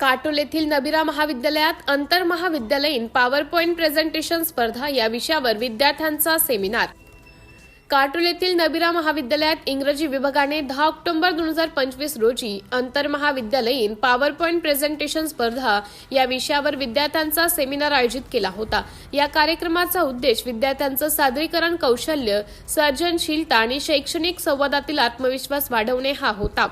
काटोल येथील नबिरा महाविद्यालयात आंतर महाविद्यालयीन पॉवर पॉईंट प्रेझेंटेशन स्पर्धा या विषयावर विद्यार्थ्यांचा सेमिनार. काटोल येथील नबिरा महाविद्यालयात इंग्रजी विभागाने दहा ऑक्टोबर दोन हजार पंचवीस रोजी आंतर महाविद्यालयीन पॉवर पॉईंट प्रेझेंटेशन स्पर्धा या विषयावर विद्यार्थ्यांचा सेमिनार आयोजित केला होता. या कार्यक्रमाचा उद्देश विद्यार्थ्यांचं सादरीकरण कौशल्य सर्जनशीलता आणि शैक्षणिक संवादातील आत्मविश्वास वाढवणे हा होता.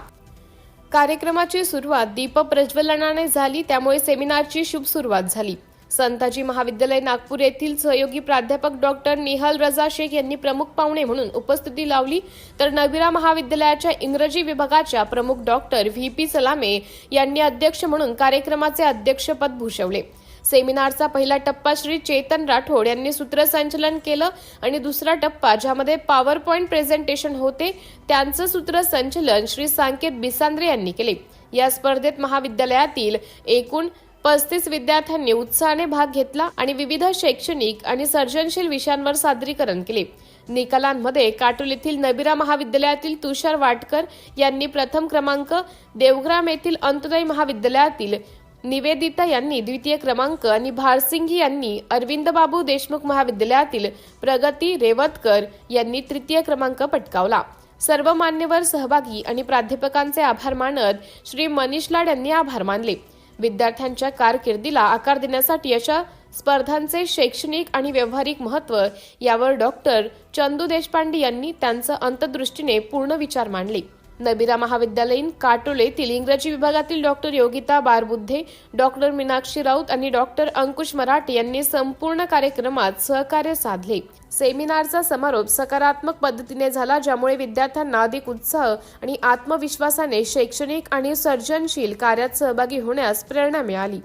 कार्यक्रमाची सुरुवात दीप प्रज्वलनाने झाली त्यामुळे सेमिनारची शुभ सुरुवात झाली. संताजी महाविद्यालय नागपूर येथील सहयोगी प्राध्यापक डॉक्टर निहाल रजा शेख यांनी प्रमुख पाहुणे म्हणून उपस्थिती लावली. तर नबिरा महाविद्यालयाच्या इंग्रजी विभागाच्या प्रमुख डॉक्टर व्ही पी सलामे यांनी अध्यक्ष म्हणून कार्यक्रमाचे अध्यक्षपद भूषवले. सेमिनारचा पहिला टप्पा श्री चेतन राठोड यांनी सूत्रसंचलन केलं आणि दुसरा टप्पा ज्यामध्ये पॉवर पॉईंट प्रेझेंटेशन होते त्यांचं सूत्रसंचलन श्री सांकेत बिसांद्रे यांनी केले. या स्पर्धेत महाविद्यालयातील एकूण पस्तीस विद्यार्थ्यांनी उत्साहाने भाग घेतला आणि विविध शैक्षणिक आणि सर्जनशील विषयांवर सादरीकरण केले. निकालांमध्ये काटोल येथील नबिरा महाविद्यालयातील तुषार वाटकर यांनी प्रथम क्रमांक देवग्राम येथील अंत्योदय महाविद्यालयातील निवेदिता यांनी द्वितीय क्रमांक आणि भारसिंघी यांनी अरविंद बाबू देशमुख महाविद्यालयातील प्रगती रेवतकर यांनी तृतीय क्रमांक पटकावला. सर्व मान्यवर सहभागी आणि प्राध्यापकांचे आभार मानत श्री मनीष लाड यांनी आभार मानले. विद्यार्थ्यांच्या कारकिर्दीला आकार देण्यासाठी अशा स्पर्धांचे शैक्षणिक आणि व्यावहारिक महत्त्व यावर डॉक्टर चंदू देशपांडे यांनी त्यांचं अंतदृष्टीने पूर्ण विचार मांडले. नबिरा महाविद्यालयीन काटोल येथील इंग्रजी विभागातील डॉक्टर योगिता बारबुद्धे डॉक्टर मीनाक्षी राऊत आणि डॉक्टर अंकुश मराठे यांनी संपूर्ण कार्यक्रमात सहकार्य साधले. सेमिनारचा समारोप सकारात्मक पद्धतीने झाला ज्यामुळे विद्यार्थ्यांना अधिक उत्साह आणि आत्मविश्वासाने शैक्षणिक आणि सर्जनशील कार्यात सहभागी होण्यास प्रेरणा मिळाली.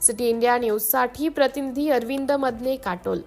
सिटी इंडिया न्यूजसाठी प्रतिनिधी अरविंद मदने काटोल.